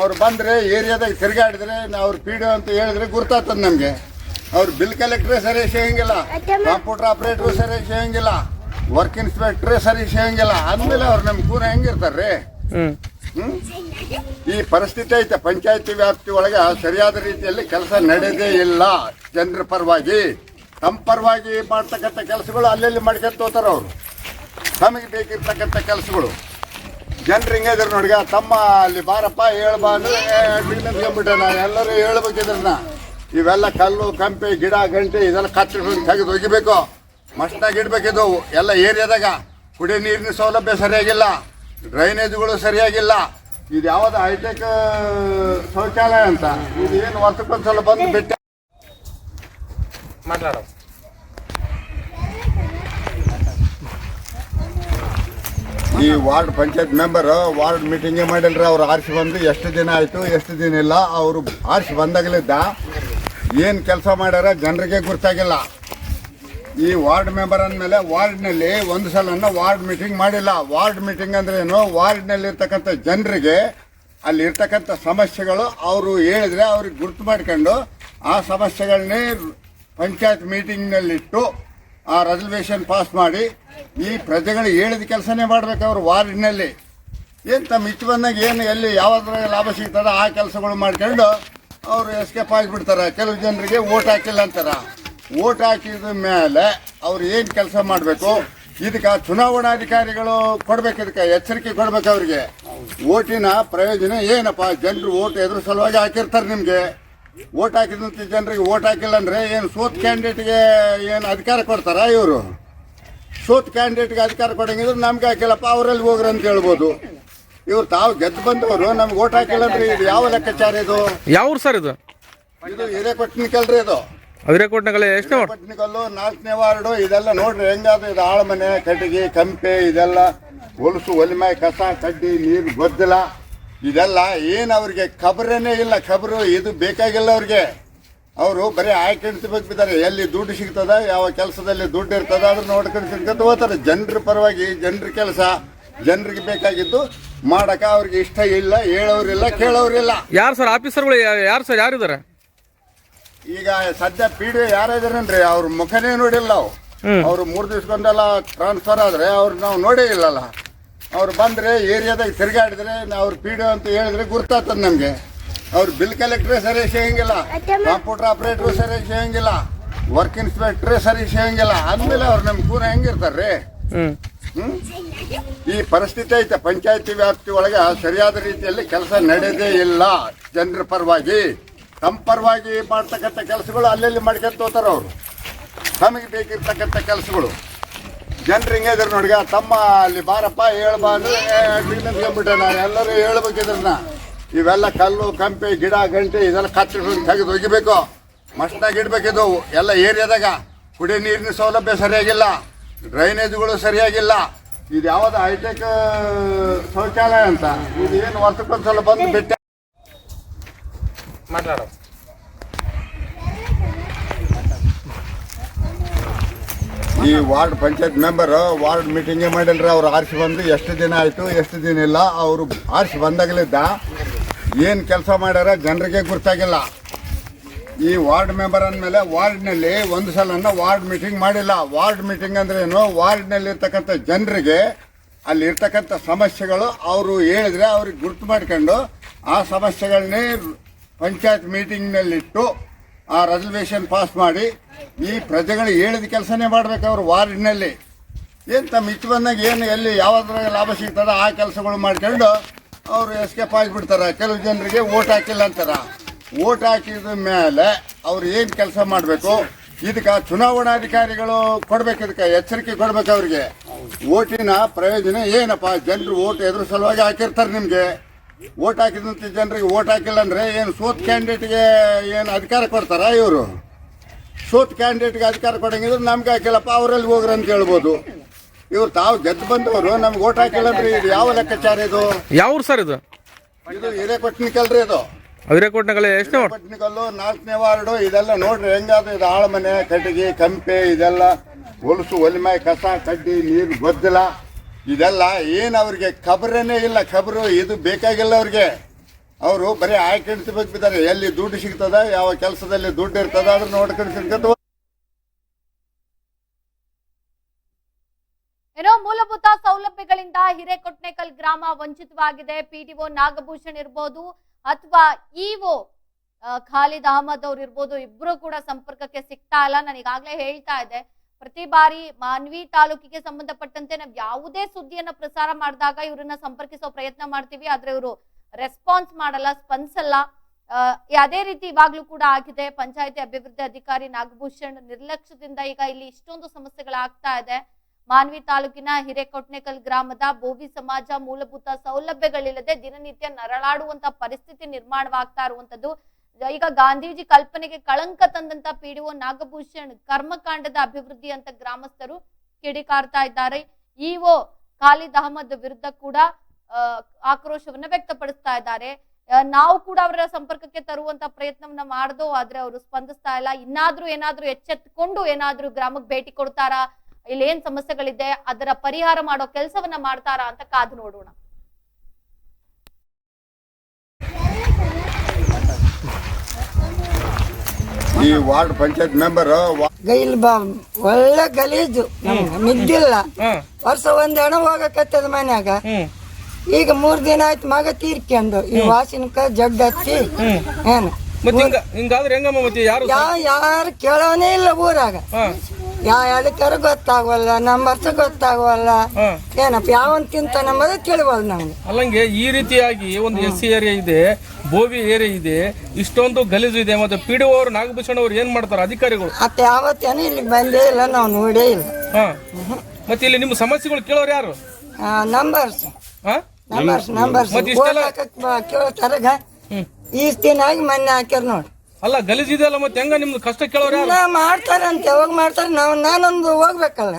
ಅವ್ರು ಬಂದ್ರೆ ಏರಿಯಾದಾಗ ತಿರುಗಾಡಿದ್ರೆ ಅವ್ರು ಪಿ ಡಿ ಅಂತ ಹೇಳಿದ್ರೆ ಗುರ್ತಾತದ ನಮ್ಗೆ. ಅವ್ರು ಬಿಲ್ ಕಲೆಕ್ಟ್ರೇ ಸರಿ ಸಿಗಂಗಿಲ್ಲ. ಕಂಪ್ಯೂಟರ್ ಆಪರೇಟರ್ ಸರಿ ಸಿಗಂಗಿಲ್ಲ. ವರ್ಕ್ ಇನ್ಸ್ಪೆಕ್ಟ್ರೇ ಸರಿ ಸಿಗಂಗಿಲ್ಲ. ಅಂದಮೇಲೆ ಅವ್ರು ನಮ್ಗೆ ಕೂರ ಹೆಂಗಿರ್ತಾರ್ರಿ? ಈ ಪರಿಸ್ಥಿತಿ ಐತೆ. ಪಂಚಾಯತಿ ವ್ಯಾಪ್ತಿ ಒಳಗೆ ಸರಿಯಾದ ರೀತಿಯಲ್ಲಿ ಕೆಲಸ ನಡೆದೇ ಇಲ್ಲ. ಜನರ ಪರವಾಗಿ, ತಮ್ಮ ಪರವಾಗಿ ಮಾಡ್ತಕ್ಕಂಥ ಕೆಲಸಗಳು ಅಲ್ಲೆಲ್ಲಿ ಮಾಡ್ಕೊಂತ ಹೋಗ್ತಾರ ಅವರು. ತಮಗೆ ಬೇಕಿರ್ತಕ್ಕಂಥ ಕೆಲಸಗಳು. ಜನರು ಹಿಂಗೆ ಇದ್ರು ನೋಡ್ಗ ತಮ್ಮ ಅಲ್ಲಿ ಬಾರಪ್ಪ ಹೇಳ್ಬಾ ಅಂದ್ರೆ ನಿಂತ್ಕೊಂಡ್ಬಿಟ್ಟಾನ ಎಲ್ಲರೂ ಹೇಳ್ಬೇಕಿದ್ರನ್ನ ಇವೆಲ್ಲ ಕಲ್ಲು, ಕಂಪೆ, ಗಿಡ, ಗಂಟೆ, ಇದೆಲ್ಲ ಕಚ್ಚಿಕೊಂಡು ತೆಗೆದು ಒಗಿಬೇಕು. ಮಸ್ತಾಗಿ ಇಡ್ಬೇಕಿದ್ದವು. ಎಲ್ಲ ಏರಿಯಾದಾಗ ಕುಡಿಯೋ ನೀರಿನ ಸೌಲಭ್ಯ ಸರಿಯಾಗಿಲ್ಲ. ಡ್ರೈನೇಜ್ಗಳು ಸರಿಯಾಗಿಲ್ಲ. ಇದು ಯಾವ್ದು ಹೈಟೆಕ್ ಶೌಚಾಲಯ ಅಂತ. ಇದು ಏನು ವರ್ಷಕ್ಕೊಂದ್ಸಲ ಬಂದು ಬೆಟ್ಟ. ಮಾತಾಡೋ ಈ ವಾರ್ಡ್ ಪಂಚಾಯತ್ ಮೆಂಬರ್ ವಾರ್ಡ್ ಮೀಟಿಂಗೇ ಮಾಡಿಲ್ರಿ ಅವ್ರು ಆರ್ಸಿ ಬಂದು ಎಷ್ಟು ದಿನ ಆಯಿತು ಎಷ್ಟು ದಿನ ಇಲ್ಲ ಅವರು ಆರ್ಸಿ ಬಂದಾಗಲಿದ್ದ ಏನು ಕೆಲಸ ಮಾಡ್ಯಾರ ಜನರಿಗೆ ಗುರ್ತಾಗಿಲ್ಲ. ಈ ವಾರ್ಡ್ ಮೆಂಬರ್ ಅಂದಮೇಲೆ ವಾರ್ಡ್ನಲ್ಲಿ ಒಂದು ಸಲನ ವಾರ್ಡ್ ಮೀಟಿಂಗ್ ಮಾಡಿಲ್ಲ. ವಾರ್ಡ್ ಮೀಟಿಂಗ್ ಅಂದ್ರೆ ಏನು? ವಾರ್ಡ್ನಲ್ಲಿ ಇರ್ತಕ್ಕಂಥ ಜನರಿಗೆ ಅಲ್ಲಿ ಇರ್ತಕ್ಕಂಥ ಸಮಸ್ಯೆಗಳು ಅವರು ಹೇಳಿದ್ರೆ ಅವ್ರಿಗೆ ಗುರ್ತು ಮಾಡ್ಕೊಂಡು ಆ ಸಮಸ್ಯೆಗಳನ್ನೇ ಪಂಚಾಯತ್ ಮೀಟಿಂಗ್ನಲ್ಲಿಟ್ಟು ಆ ರೆಸಲ್ಯೂಷನ್ ಪಾಸ್ ಮಾಡಿ ಈ ಪ್ರಜೆಗಳು ಹೇಳಿದ ಕೆಲಸನೇ ಮಾಡ್ಬೇಕು ಅವರು ವಾರ್ಡ್ನಲ್ಲಿ. ಏನು ತಮ್ಮ ಇಷ್ಟು ಬಂದಾಗ ಏನು, ಎಲ್ಲಿ ಯಾವ್ದ್ರ ಲಾಭ ಸಿಗ್ತದೆ ಆ ಕೆಲಸಗಳು ಮಾಡ್ಕೊಂಡು ಅವರು ಎಸ್ಕೇಪ್ ಆಗಿಬಿಡ್ತಾರೆ. ಕೆಲವು ಜನರಿಗೆ ಓಟ್ ಹಾಕಿಲ್ಲ ಅಂತಾರ. ಓಟ್ ಹಾಕಿದ ಮೇಲೆ ಅವ್ರು ಏನು ಕೆಲಸ ಮಾಡಬೇಕು? ಇದಕ್ಕೆ ಚುನಾವಣಾಧಿಕಾರಿಗಳು ಕೊಡ್ಬೇಕು ಇದಕ್ಕೆ ಎಚ್ಚರಿಕೆ ಕೊಡ್ಬೇಕು ಅವ್ರಿಗೆ. ಓಟಿನ ಪ್ರಯೋಜನ ಏನಪ್ಪ? ಜನರು ಓಟ್ ಎದುರು ಸಲುವಾಗಿ ಹಾಕಿರ್ತಾರೆ ನಿಮಗೆ. ಓಟ್ ಹಾಕಿದಂಥ ಜನರಿಗೆ ಓಟ್ ಹಾಕಿಲ್ಲ ಅಂದ್ರೆ ಏನು ಸೋತ್ ಕ್ಯಾಂಡಿಡೇಟ್ಗೆ ಏನು ಅಧಿಕಾರ ಕೊಡ್ತಾರಾ ಇವರು? ಸೋತ್ ಕ್ಯಾಂಡಿಡೇಟ್ಗೆ ಅಧಿಕಾರ ಕೊಡಂಗಿದ್ರೆ ನಮ್ಗೆ ಹಾಕಿಲ್ಲಪ್ಪ ಅವರಲ್ಲಿ ಹೋಗ್ರಿ ಅಂತ ಹೇಳ್ಬೋದು. ಇವ್ರು ತಾವು ಗೆದ್ದು ಬಂದವರು ನಮ್ಗೆ ಓಟ್ ಹಾಕಿಲ್ಲ ಅಂದ್ರೆ ಇದು ಯಾವ ಲೆಕ್ಕಾಚಾರ ಇದು? ಯಾವ ಸರ್ ಇದು? ಇದು ಹಿರೇಕೊಟ್ಟಿನಿಕಲ್ರಿ ಇದು. ಅವಿರೇಕೋಟ್ನಗಲೆ ಎಷ್ಟನೇ ವಾರ್ಡ್ ಕೊಟ್ಟಿನಿಕಲ್ಲು ನಾಲ್ಕನೇ ವಾರ್ಡು ಇದೆಲ್ಲ ನೋಡ್ರಿ ಹೆಂಗಾದ ಇದು ಆಳಮನೆ ಕಟ್ಟಿಗೆ ಕಂಪೆ ಇದೆಲ್ಲ ಹೊಲಸು ಒಲಿಮೆ ಕಸ ಕಡ್ಡಿ ನೀರು ಗೊದ್ದಿಲ್ಲ ಇದೆಲ್ಲ ಏನು ಅವ್ರಿಗೆ ಖಬರೇನೇ ಇಲ್ಲ. ಖಬರು ಇದು ಬೇಕಾಗಿಲ್ಲ ಅವ್ರಿಗೆ. ಅವರು ಬರೀ ಆಯ್ಕೆ ಬಿದ್ದಾರೆ ಎಲ್ಲಿ ದುಡ್ಡು ಸಿಗ್ತದ ಯಾವ ಕೆಲಸದಲ್ಲಿ ದುಡ್ಡು ಇರ್ತದ ಅದ್ರ ನೋಡ್ಕೊಂಡು ಸಿಗ್ತದೆ ಹೋಗ್ತಾರೆ. ಜನರ ಪರವಾಗಿ ಜನರ ಕೆಲಸ ಜನರಿಗೆ ಬೇಕಾಗಿದ್ದು ಮಾಡಕ ಅವ್ರಿಗೆ ಇಷ್ಟ ಇಲ್ಲ ಹೇಳೋರಿಲ್ಲ ಕೇಳೋರಿಲ್ಲ. ಯಾರು ಸರ್ ಆಫೀಸರ್ಗಳು ಯಾರು ಸರ್ ಯಾರಿದ್ದಾರೆ? ಈಗ ಸದ್ಯ ಪಿ ಡಿ ಯಾರಿದಾರೇನ್ರಿ ಅವ್ರ ಮುಖನೇ ನೋಡಿಲ್ಲ ನಾವು. ಅವ್ರು ಮೂರು ದಿವ್ಸಕ್ಕೊಂದೆಲ್ಲ ಟ್ರಾನ್ಸ್ಫರ್ ಆದ್ರೆ ಅವ್ರು ನಾವು ನೋಡೇ ಇಲ್ಲಲ್ಲ. ಅವ್ರು ಬಂದ್ರೆ ಏರಿಯಾದಾಗ ತಿರುಗಾಡಿದ್ರೆ ಅವ್ರು ಪಿ ಡಿ ಅಂತ ಹೇಳಿದ್ರೆ ಗುರ್ತಾತದ ನಮ್ಗೆ. ಅವ್ರು ಬಿಲ್ ಕಲೆಕ್ಟ್ರೆ ಸರಿ ಸಿಗಂಗಿಲ್ಲ. ಕಂಪ್ಯೂಟರ್ ಆಪರೇಟರ್ ಸರಿ ಸಿಗಂಗಿಲ್ಲ. ವರ್ಕ್ ಇನ್ಸ್ಪೆಕ್ಟ್ರೇ ಸರಿ ಸಿಗಂಗಿಲ್ಲ. ಅಂದ್ಮೇಲೆ ಅವ್ರು ನಮ್ಗೆ ಕೂರ ಹೆಂಗಿರ್ತಾರ್ರಿ? ಈ ಪರಿಸ್ಥಿತಿ ಐತೆ. ಪಂಚಾಯತಿ ವ್ಯಾಪ್ತಿ ಒಳಗೆ ಸರಿಯಾದ ರೀತಿಯಲ್ಲಿ ಕೆಲಸ ನಡೆದೇ ಇಲ್ಲ. ಜನರ ಪರವಾಗಿ. ತಮ್ಮ ಪರವಾಗಿ ಮಾಡ್ತಕ್ಕಂಥ ಕೆಲಸಗಳು ಅಲ್ಲೆಲ್ಲಿ ಮಾಡ್ಕೊಂತ ಅವರು. ತಮಗೆ ಬೇಕಿರ್ತಕ್ಕಂಥ ಕೆಲಸಗಳು. ಜನರು ಹಿಂಗೆ ಇದ್ರು ನೋಡ್ಗ, ತಮ್ಮ ಅಲ್ಲಿ ಬಾರಪ್ಪ, ಹೇಳ್ಬಾ ಅಂದ್ರೆ ಎಲ್ಲರೂ ಹೇಳ್ಬೇಕಿದ್ರನ್ನ ಇವೆಲ್ಲ ಕಲ್ಲು, ಕಂಪೆ, ಗಿಡ, ಗಂಟೆ, ಇದೆಲ್ಲ ಕಚ್ಚಿಕೊಂಡು ತೆಗೆದು ಒಗಿಬೇಕು. ಮಸ್ತಾಗಿ ಇಡಬೇಕಿದ್ದು ಎಲ್ಲ ಏರಿಯಾದಾಗ. ಕುಡಿಯೋ ನೀರಿನ ಸೌಲಭ್ಯ ಸರಿಯಾಗಿಲ್ಲ. ಡ್ರೈನೇಜ್ಗಳು ಸರಿಯಾಗಿಲ್ಲ. ಇದು ಯಾವುದು ಹೈಟೆಕ್, ಶೌಚಾಲಯ ಅಂತ. ಇದು ಏನು ವರ್ಷಕ್ಕೊಂದ್ಸಲ ಬಂದು ಭೇಟಿ ಮಾತಾಡೋ. ಈ ವಾರ್ಡ್ ಪಂಚಾಯತ್ ಮೆಂಬರ್ ವಾರ್ಡ್ ಮೀಟಿಂಗೇ ಮಾಡಿಲ್ರಿ, ಅವ್ರು ಆರಿಸಿ ಬಂದು ಎಷ್ಟು ದಿನ ಆಯಿತು, ಎಷ್ಟು ದಿನ ಇಲ್ಲ, ಅವರು ಆರಿಸಿ ಬಂದಾಗಲಿದ್ದ ಏನು ಕೆಲಸ ಮಾಡ್ಯಾರ ಜನರಿಗೆ ಗೊತ್ತಾಗಿಲ್ಲ ಈ ವಾರ್ಡ್ ಮೆಂಬರ್ ಅಂದಮೇಲೆ ವಾರ್ಡ್ನಲ್ಲಿ ಒಂದು ಸಲನ ವಾರ್ಡ್ ಮೀಟಿಂಗ್ ಮಾಡಿಲ್ಲ. ವಾರ್ಡ್ ಮೀಟಿಂಗ್ ಅಂದ್ರೆ ಏನು ವಾರ್ಡ್ನಲ್ಲಿ ಇರ್ತಕ್ಕಂಥ ಜನರಿಗೆ ಅಲ್ಲಿ ಇರ್ತಕ್ಕಂಥ ಸಮಸ್ಯೆಗಳು ಅವರು ಹೇಳಿದ್ರೆ ಅವ್ರಿಗೆ ಗುರ್ತು ಮಾಡ್ಕೊಂಡು ಆ ಸಮಸ್ಯೆಗಳನ್ನೇ ಪಂಚಾಯತ್ ಮೀಟಿಂಗ್ನಲ್ಲಿಟ್ಟು ಆ ರೆಸಲ್ಯೂಷನ್ ಪಾಸ್ ಮಾಡಿ ಈ ಪ್ರಜೆಗಳು ಹೇಳಿದ ಕೆಲಸನೇ ಮಾಡ್ಬೇಕು ಅವರು ವಾರ್ಡ್ನಲ್ಲಿ. ಏನು ತಮ್ಮ ಇಚ್ಛೆ ಬಂದಾಗ ಏನು, ಎಲ್ಲಿ ಯಾವುದ್ರಾಗ ಲಾಭ ಸಿಗ್ತದ, ಆ ಕೆಲಸಗಳು ಮಾಡ್ಕೊಂಡು ಅವರು ಎಸ್ಕೇಪ್ ಆಗಿಬಿಡ್ತಾರೆ. ಕೆಲವು ಜನರಿಗೆ ಓಟ್ ಹಾಕಿಲ್ಲ ಅಂತಾರ. ಓಟ್ ಹಾಕಿದ ಮೇಲೆ ಅವ್ರು ಏನು ಕೆಲಸ ಮಾಡಬೇಕು? ಇದಕ್ಕೆ ಚುನಾವಣಾಧಿಕಾರಿಗಳು ಕೊಡ್ಬೇಕು ಇದಕ್ಕೆ, ಎಚ್ಚರಿಕೆ ಕೊಡ್ಬೇಕು ಅವ್ರಿಗೆ. ಓಟಿನ ಪ್ರಯೋಜನ ಏನಪ್ಪ? ಜನರು ಓಟ್ ಎದುರು ಸಲುವಾಗಿ ಹಾಕಿರ್ತಾರೆ ನಿಮಗೆ. ಓಟ್ ಹಾಕಿದಂಥ ಜನರಿಗೆ ಓಟ್ ಹಾಕಿಲ್ಲ ಅಂದ್ರೆ ಏನು ಸೋತ್ ಕ್ಯಾಂಡಿಡೇಟ್ಗೆ ಏನು ಅಧಿಕಾರ ಕೊಡ್ತಾರ ಇವರು? ಸೋತ್ ಕ್ಯಾಂಡಿಡೇಟ್ಗೆ ಅಧಿಕಾರ ಕೊಡಂಗಿದ್ರೆ ನಮ್ಗೆ ಹಾಕಿಲ್ಲಪ್ಪ ಅವರಲ್ಲಿ ಹೋಗ್ರಿ ಅಂತ ಹೇಳ್ಬೋದು. ಇವ್ರು ತಾವು ಗೆದ್ದು ಬಂದವರು ನಮ್ಗೆ ಓಟ್ ಹಾಕಿಲ್ಲ ಅಂದ್ರೆ ಇದು ಯಾವ ಲೆಕ್ಕಾಚಾರ ಇದು? ಯಾವ್ರು ಸರ್ ಇದು? ಇದು ಹಿರೇಕೊಟ್ನಿಕಲ್ರಿ ಇದು. ವಾರ್ಡ್? ಕೊಟ್ನಿಕಲ್ಲು ನಾಲ್ಕನೇ ವಾರ್ಡು ಇದೆಲ್ಲ ನೋಡ್ರಿ ಹೆಂಗಾದ್ರು ಇದು ಆಳಮನೆ ಕಟ್ಟಿಗೆ ಕಂಪೆ ಇದೆಲ್ಲ ಹೊಲಸು ಒಲಿಮೆ ಕಸ ಕಡ್ಡಿ ನೀರು ಗೊದ್ದಿಲ್ಲ ಇದೆಲ್ಲ ಏನು ಅವ್ರಿಗೆ? ಖಬರೇನೇ ಇಲ್ಲ. ಖಬರು ಇದು ಬೇಕಾಗಿಲ್ಲ ಅವ್ರಿಗೆ. ಅವರು ಬರೀ ಆಯ್ಕೆ ಬಿದ್ದಾರೆ ಎಲ್ಲಿ ದುಡ್ಡು ಸಿಗ್ತದ? ಯಾವ ಕೆಲಸದಲ್ಲಿ ದುಡ್ಡು ಇರ್ತದ? ಅದನ್ನ ನೋಡ್ಕೊಂಡು ಸಿಗ್ತದ ಏನೋ ಮೂಲಭೂತ ಸೌಲಭ್ಯಗಳಿಂದ ಹಿರೇಕೊಟ್ನೇಕಲ್ ಗ್ರಾಮ ವಂಚಿತವಾಗಿದೆ. ಪಿಡಿಒ ನಾಗಭೂಷಣ್ ಇರ್ಬೋದು ಅಥವಾ ಇಒ ಖಾಲಿದ್ ಅಹಮದ್ ಅವ್ರು ಇರ್ಬೋದು. ಇಬ್ರು ಕೂಡ ಸಂಪರ್ಕಕ್ಕೆ ಸಿಗ್ತಾ ಇಲ್ಲ. ನಾನು ಈಗಾಗಲೇ ಹೇಳ್ತಾ ಇದ್ದೆ. ಪ್ರತಿ ಬಾರಿ ಮಾನ್ವಿ ತಾಲೂಕಿಗೆ ಸಂಬಂಧಪಟ್ಟಂತೆ ನಾವು ಯಾವುದೇ ಸುದ್ದಿಯನ್ನ ಪ್ರಸಾರ ಮಾಡಿದಾಗ ಇವರನ್ನ ಸಂಪರ್ಕಿಸೋ ಪ್ರಯತ್ನ ಮಾಡ್ತೀವಿ, ಆದ್ರೆ ಇವರು ರೆಸ್ಪಾನ್ಸ್ ಮಾಡಲ್ಲ ಸ್ಪಂದಿಸಲ್ಲ ಅದೇ ರೀತಿ ಇವಾಗ್ಲೂ ಕೂಡ ಆಗಿದೆ. ಪಂಚಾಯತಿ ಅಭಿವೃದ್ಧಿ ಅಧಿಕಾರಿ ನಾಗಭೂಷಣ್ ನಿರ್ಲಕ್ಷ್ಯದಿಂದ ಈಗ ಇಲ್ಲಿ ಇಷ್ಟೊಂದು ಸಮಸ್ಯೆಗಳಾಗ್ತಾ ಇದೆ. ಮಾನ್ವಿ ತಾಲೂಕಿನ ಹಿರೇಕೊಟ್ನೇಕಲ್ ಗ್ರಾಮದ ಬೋವಿ ಸಮಾಜ ಮೂಲಭೂತ ಸೌಲಭ್ಯಗಳಿಲ್ಲದೆ ದಿನನಿತ್ಯ ನರಳಾಡುವಂತ ಪರಿಸ್ಥಿತಿ ನಿರ್ಮಾಣವಾಗ್ತಾ ಇರುವಂತದ್ದು. ಈಗ ಗಾಂಧೀಜಿ ಕಲ್ಪನೆಗೆ ಕಳಂಕ ತಂದಂತ ಪಿಡಿಒ ನಾಗಭೂಷಣ್ ಕರ್ಮಕಾಂಡದ ಅಭಿವೃದ್ಧಿ ಅಂತ ಗ್ರಾಮಸ್ಥರು ಕಿಡಿಕಾರ್ತಾ ಇದ್ದಾರೆ. ಇಒ ಖಾಲಿದ್ ಅಹಮದ್ ವಿರುದ್ಧ ಕೂಡ ಆಕ್ರೋಶವನ್ನ ವ್ಯಕ್ತಪಡಿಸ್ತಾ ಇದ್ದಾರೆ. ನಾವು ಕೂಡ ಅವರ ಸಂಪರ್ಕಕ್ಕೆ ತರುವಂತ ಪ್ರಯತ್ನವನ್ನ ಮಾಡ್ದೋ ಆದ್ರೆ ಅವರು ಸ್ಪಂದಿಸ್ತಾ ಇಲ್ಲ. ಇನ್ನಾದ್ರೂ ಏನಾದ್ರೂ ಎಚ್ಚೆತ್ಕೊಂಡು ಏನಾದ್ರೂ ಗ್ರಾಮಕ್ಕೆ ಭೇಟಿ ಕೊಡ್ತಾರಾ? ಇಲ್ಲಿ ಏನ್ ಸಮಸ್ಯೆಗಳಿದೆ? ಅದರ ಪರಿಹಾರ ಮಾಡೋ ಕೆಲಸವನ್ನ ಮಾಡ್ತಾರಾ ಅಂತ ಕಾದು ನೋಡೋಣ. ಈ ವಾರ್ಡ್ ಪಂಚಾಯತ್ ಮೆಂಬರ್ ಗೈಲ್ ಬಾ ಒಳ್ಳೆ ಗಲೀಜು ಮಿದ್ದಿಲ್ಲ. ನಿದ್ದಿಲ್ಲ ವರ್ಷ ಒಂದ್ ಹಣ ಹೋಗಕತ್ತದ ಮನ್ಯಾಗ. ಈಗ ಮೂರ್ ದಿನ ಆಯ್ತು ಮಗ ತೀರ್ಕೊಂಡು ಈ ವಾಸಿನಕ ಜಗ್ ಹಚ್ಚಿ ಏನು? ಮತ್ತೆ ಹಿಂಗ ಹಿಂಗಾದ್ರೆ ಹೆಂಗಮ್ಮ ಮತ್ತೆ ಯಾರು ಯಾ ಯಾರು ಕೇಳೋನೇ ಇಲ್ಲ ಊರಾಗ. ಯಾ ಎದಕ್ಕಾರ ಗೊತ್ತಾಗವಲ್ಲ ನಂಬರ್ಸ ಗೊತ್ತಾಗವಲ್ಲ ಹಾ. ಏನಪ್ಪ ಯಾವನ್ ತಿಂತ ನಮ್ಮದು ತಿಳಿವಲ್ಲ ನಮ್ಗೆ. ಅಲ್ಲಂಗೆ ಈ ರೀತಿಯಾಗಿ ಒಂದು ಎಸ್ ಸಿ ಏರಿಯಾ ಇದೆ ಬೋವಿ ಏರಿಯಾ ಇದೆ ಇಷ್ಟೊಂದು ಗಲೀಜು ಇದೆ ಮತ್ತೆ ಪಿ ಡಿ ಅವರು ನಾಗಭೂಷಣ್ ಅವ್ರು ಏನ್ ಮಾಡ್ತಾರೆ? ಅಧಿಕಾರಿಗಳು? ಅತ್ತ ಯಾವತ್ತೇನು ಇಲ್ಲಿ ಬಂದೇ ಇಲ್ಲ ನಾವು ನೋಡೇ ಇಲ್ಲ. ಹಾ. ಮತ್ತೆ ಇಲ್ಲಿ ನಿಮ್ಮ ಸಮಸ್ಯೆಗಳು ಕೇಳೋರು ಯಾರು? ನಂಬರ್ಸ್ ಹಾ? ನಂಬರ್ಸ್ ನಂಬರ್ಸ್ ಕೇಳ್ತಾರ ಹ್ಮ್ ಈ ದಿನ ಆಗಿ ಮೊನ್ನೆ ಹಾಕ್ಯಾರ ನೋಡಿ. ಅಲ್ಲ ಗಲೀಜಿದೆಯಲ್ಲ ಮತ್ತೆ ಹೆಂಗ ನಿಮ್ದು ಕಷ್ಟ ಕೇಳೋರು ಯಾರು? ಮಾಡ್ತಾರ ಅಂತ ಯಾವಾಗ ಮಾಡ್ತಾರ ನಾವು ನಾನೊಂದು ಹೋಗ್ಬೇಕಲ್ಲ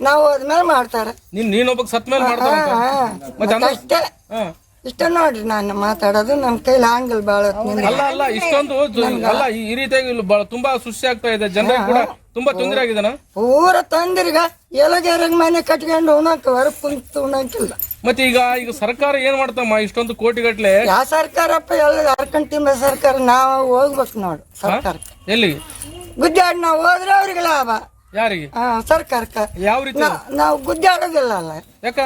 ನಾವು ಹೋದ್ಮೇಲೆ ಮಾಡ್ತಾರ. ನೀನ್ ನೀನೊಬ್ಬ ಸತ್ ಮೇಲೆ ಮಾಡ್ತಾರ ಹಾ, ಹಾ. ಮತ್ತೆ ಮತ್ತೆ ಅಷ್ಟೇ. ಹಾ. ಇಷ್ಟ ನೋಡ್ರಿ ನಾನು ಮಾತಾಡೋದು ನನ್ನ ಕೈಲಿ ಆಂಗಲ್ ಬಾಳ ಅಲ್ಲ ಅಲ್ಲ ಇಷ್ಟೊಂದು ಜ- ಅಲ್ಲ ಈ ಈ ರೀತಿಯಾಗಿ ಇಲ್ಲಿ ಬಹಳ ತುಂಬಾ ಸುಸ್ತಿ ಆಗ್ತಾ ಇದೆ. ಜನರಿಗೆ ಕೂಡ ತುಂಬಾ ತೊಂದರೆ ಆಗಿದೆನ ಪೂರ ತಂದಿರ್ಗ ಎಲಗೆರಗ್ ಮನೆ ಕಟ್ಕೊಂಡು ಉಣಕ್ ಹೊರ ಕುಂತು ಉಣಕಿಲ್ಲ ಮತ್ತೆ ಈಗ ಈಗ ಸರ್ಕಾರ ಏನ್ ಮಾಡ್ತಮ್ಮ? ಇಷ್ಟೊಂದು ಕೋಟಿಗಟ್ಲೆ ಯಾವ ಸರ್ಕಾರಪ್ಪ ಎಲ್ಲ ಹರ್ಕೊಂಡ್ ತಿಂಬ ಸರ್ಕಾರ ನಾವು ಹೋಗ್ಬೇಕು ನೋಡು ಸರ್ಕಾರ ಎಲ್ಲಿ ಗುದ್ದಾಡ್ ನಾವು ಹೋದ್ರೆ ಅವ್ರಿಗೆ ಲಾಭ. ಯಾರಿಗೆ? ಆ, ಸರ್ಕಾರಕ್ಕ. ಯಾವ ರೀತಿ? ನಾವು ಗುದ್ದಾಡೋದಿಲ್ಲ ಅಲ್ಲ. ಯಾಕ?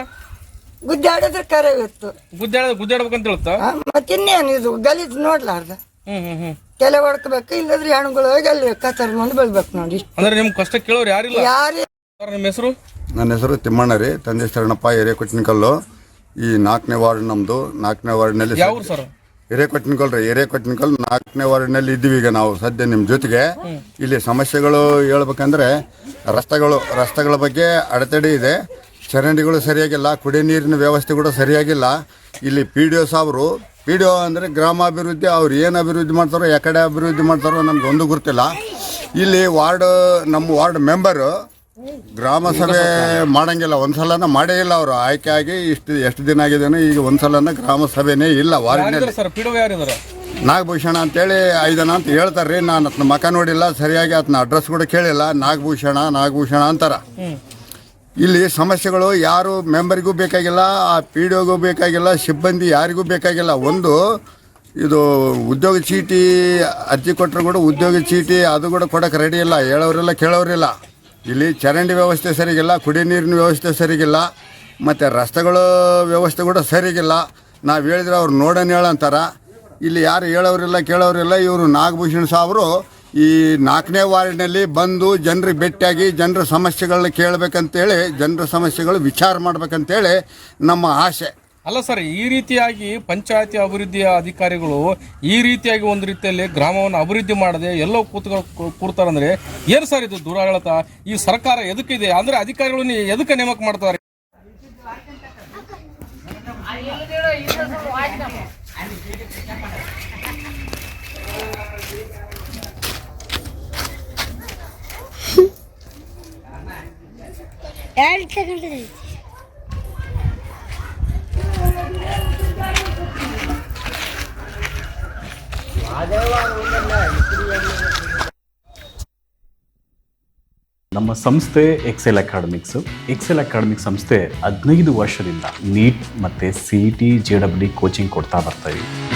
ಗುದ್ದಾಡಿದ್ರೆ ಇತ್ತು. ಗುದ್ದಾಡ ಗುದ್ದಾಡ್ಬೇಕಂತ ಹೇಳುತ್ತಾ? ಮತ್ತಿನ್ನೇನು ಇದು ಗಲೀಜ್ ನೋಡ್ಲಾರ್ದ? ಹ್ಮ್ ಹ್ಮ್ ಹ್ಮ್. ತಲೆ ಹೊಡ್ಕೋಬೇಕು ಇಲ್ಲದ್ರೆ ಹೆಣ್ಗಳು ಹೋಗಿ ಅಲ್ಲಿ ಕಚೇರಿ ಮುಂದೆ ಬೀಳ್ಬೇಕು ನೋಡಿ ಅಂದ್ರೆ ನಿಮ್ ಕಷ್ಟ ಕೇಳೋರು ಯಾರಿಲ್ಲ? ಯಾರೇ ಸರ್, ನಿಮ್ಮ ಹೆಸರು? ನನ್ನ ಹೆಸರು ತಿಮ್ಮಣ್ಣ ರೀ ತಂದೆ ಶರಣಪ್ಪ ಹಿರೇಕೊಟ್ಟಿನಕಲ್ಲು. ಈ ನಾಲ್ಕನೇ ವಾರ್ಡ್ ನಮ್ಮದು ನಾಲ್ಕನೇ ವಾರ್ಡ್ನಲ್ಲಿ ಯಾವ ಊರು ಸರ್? ಹಿರೇಕೊಟ್ಟಿನಕಲ್ ರೀ ಹಿರೇಕೊಟ್ಟಿನಕಲ್ ನಾಲ್ಕನೇ ವಾರ್ಡ್ನಲ್ಲಿ ಇದ್ದೀವಿ ಈಗ ನಾವು ಸದ್ಯ ನಿಮ್ಮ ಜೊತೆಗೆ. ಇಲ್ಲಿ ಸಮಸ್ಯೆಗಳು ಹೇಳ್ಬೇಕಂದ್ರೆ ರಸ್ತೆಗಳು ರಸ್ತೆಗಳ ಬಗ್ಗೆ ಅಡೆತಡೆ ಇದೆ. ಚರಂಡಿಗಳು ಸರಿಯಾಗಿಲ್ಲ ಕುಡಿ ನೀರಿನ ವ್ಯವಸ್ಥೆ ಕೂಡ ಸರಿಯಾಗಿಲ್ಲ. ಇಲ್ಲಿ ಪಿ ಡಿ ಒ ಸಾಬ್ರು ಪಿ ಡಿ ಒ ಅಂದರೆ ಗ್ರಾಮಾಭಿವೃದ್ಧಿ ಅವ್ರು ಏನು ಅಭಿವೃದ್ಧಿ ಮಾಡ್ತಾರೋ ಯಾಕಡೆ ಅಭಿವೃದ್ಧಿ ಮಾಡ್ತಾರೋ ನಮ್ಗೆ ಒಂದು ಗೊತ್ತಿಲ್ಲ. ಇಲ್ಲಿ ವಾರ್ಡ್ ನಮ್ಮ ವಾರ್ಡ್ ಮೆಂಬರು ಗ್ರಾಮ ಸಭೆ ಮಾಡಂಗಿಲ್ಲ ಒಂದ್ಸಲನ ಮಾಡೇ ಇಲ್ಲ ಅವರು. ಆಯ್ಕೆ ಆಗಿ ಇಷ್ಟು ಎಷ್ಟು ದಿನ ಆಗಿದೇನೋ ಈಗ ಒಂದ್ಸಲನ ಗ್ರಾಮ ಸಭೆನೇ ಇಲ್ಲ ವಾರ್ಡ್ನಲ್ಲಿ. ನಾಗಭೂಷಣ ಅಂತೇಳಿ ಐದನ ಅಂತ ಹೇಳ್ತಾರೆ ರೀ ನಾನು ಅದನ್ನ ಮಕ ನೋಡಿಲ್ಲ ಸರಿಯಾಗಿ ಅದನ್ನ ಅಡ್ರೆಸ್ ಕೂಡ ಕೇಳಿಲ್ಲ. ನಾಗಭೂಷಣ ನಾಗಭೂಷಣ ಅಂತಾರ. ಇಲ್ಲಿ ಸಮಸ್ಯೆಗಳು ಯಾರು ಮೆಂಬರಿಗೂ ಬೇಕಾಗಿಲ್ಲ, ಆ ಪಿ ಡಿ ಒಗೂ ಬೇಕಾಗಿಲ್ಲ, ಸಿಬ್ಬಂದಿ ಯಾರಿಗೂ ಬೇಕಾಗಿಲ್ಲ. ಒಂದು, ಇದು ಉದ್ಯೋಗ ಚೀಟಿ, ಅರ್ಜಿ ಕೊಟ್ಟರು ಕೂಡ ಉದ್ಯೋಗ ಚೀಟಿ, ಅದು ಕೂಡ ಕೊಡೋಕೆ ರೆಡಿ ಇಲ್ಲ. ಹೇಳೋರಿಲ್ಲ ಕೇಳೋರಿಲ್ಲ. ಇಲ್ಲಿ ಚರಂಡಿ ವ್ಯವಸ್ಥೆ ಸರಿಗಿಲ್ಲ, ಕುಡಿ ನೀರಿನ ವ್ಯವಸ್ಥೆ ಸರಿಗಿಲ್ಲ, ಮತ್ತು ರಸ್ತೆಗಳ ವ್ಯವಸ್ಥೆ ಕೂಡ ಸರಿಗಿಲ್ಲ. ನಾವು ಹೇಳಿದ್ರೆ ಅವ್ರು ನೋಡೋಣ ಹೇಳಂತಾರ. ಇಲ್ಲಿ ಯಾರು ಹೇಳೋರಿಲ್ಲ, ಕೇಳೋರಿಲ್ಲ. ಇವರು ನಾಗಭೂಷಣ್ ಸಾವರು ಈ ನಾಲ್ಕನೇ ವಾರ್ಡ್ನಲ್ಲಿ ಬಂದು ಜನರಿಗೆ ಭೇಟಿಯಾಗಿ ಜನರ ಸಮಸ್ಯೆಗಳನ್ನ ಕೇಳಬೇಕಂತೇಳಿ ಜನರ ಸಮಸ್ಯೆಗಳು ವಿಚಾರ ಮಾಡಬೇಕಂತೇಳಿ ನಮ್ಮ ಆಸೆ. ಅಲ್ಲ ಸರ್ ಈ ರೀತಿಯಾಗಿ ಪಂಚಾಯತಿ ಅಭಿವೃದ್ಧಿಯ ಅಧಿಕಾರಿಗಳು ಈ ರೀತಿಯಾಗಿ ಒಂದು ರೀತಿಯಲ್ಲಿ ಗ್ರಾಮವನ್ನು ಅಭಿವೃದ್ಧಿ ಮಾಡದೆ ಎಲ್ಲೋ ಕೂತ್ಕ ಕೂರ್ತಾರಂದ್ರೆ ಏನು ಸರ್ ಇದು ದುರಾಡಳಿತ? ಈ ಸರ್ಕಾರ ಎದಕ್ಕಿದೆ? ಅಂದ್ರೆ ಅಧಿಕಾರಿಗಳನ್ನ ಎದಕ್ಕೆ ನೇಮಕ ಮಾಡ್ತಾರೆ? ಎರಡು ಸೆಕೆಂಡ್ ನಮ್ಮ ಸಂಸ್ಥೆ ಎಕ್ಸೆಲ್ ಅಕಾಡೆಮಿಕ್ಸ್ ಎಕ್ಸೆಲ್ ಅಕಾಡೆಮಿಕ್ ಸಂಸ್ಥೆ ಹದಿನೈದು ವರ್ಷದಿಂದ ನೀಟ್ ಮತ್ತು C E T J W coaching ಕೊಡ್ತಾ ಬರ್ತಾ ಇದ್ದೀವಿ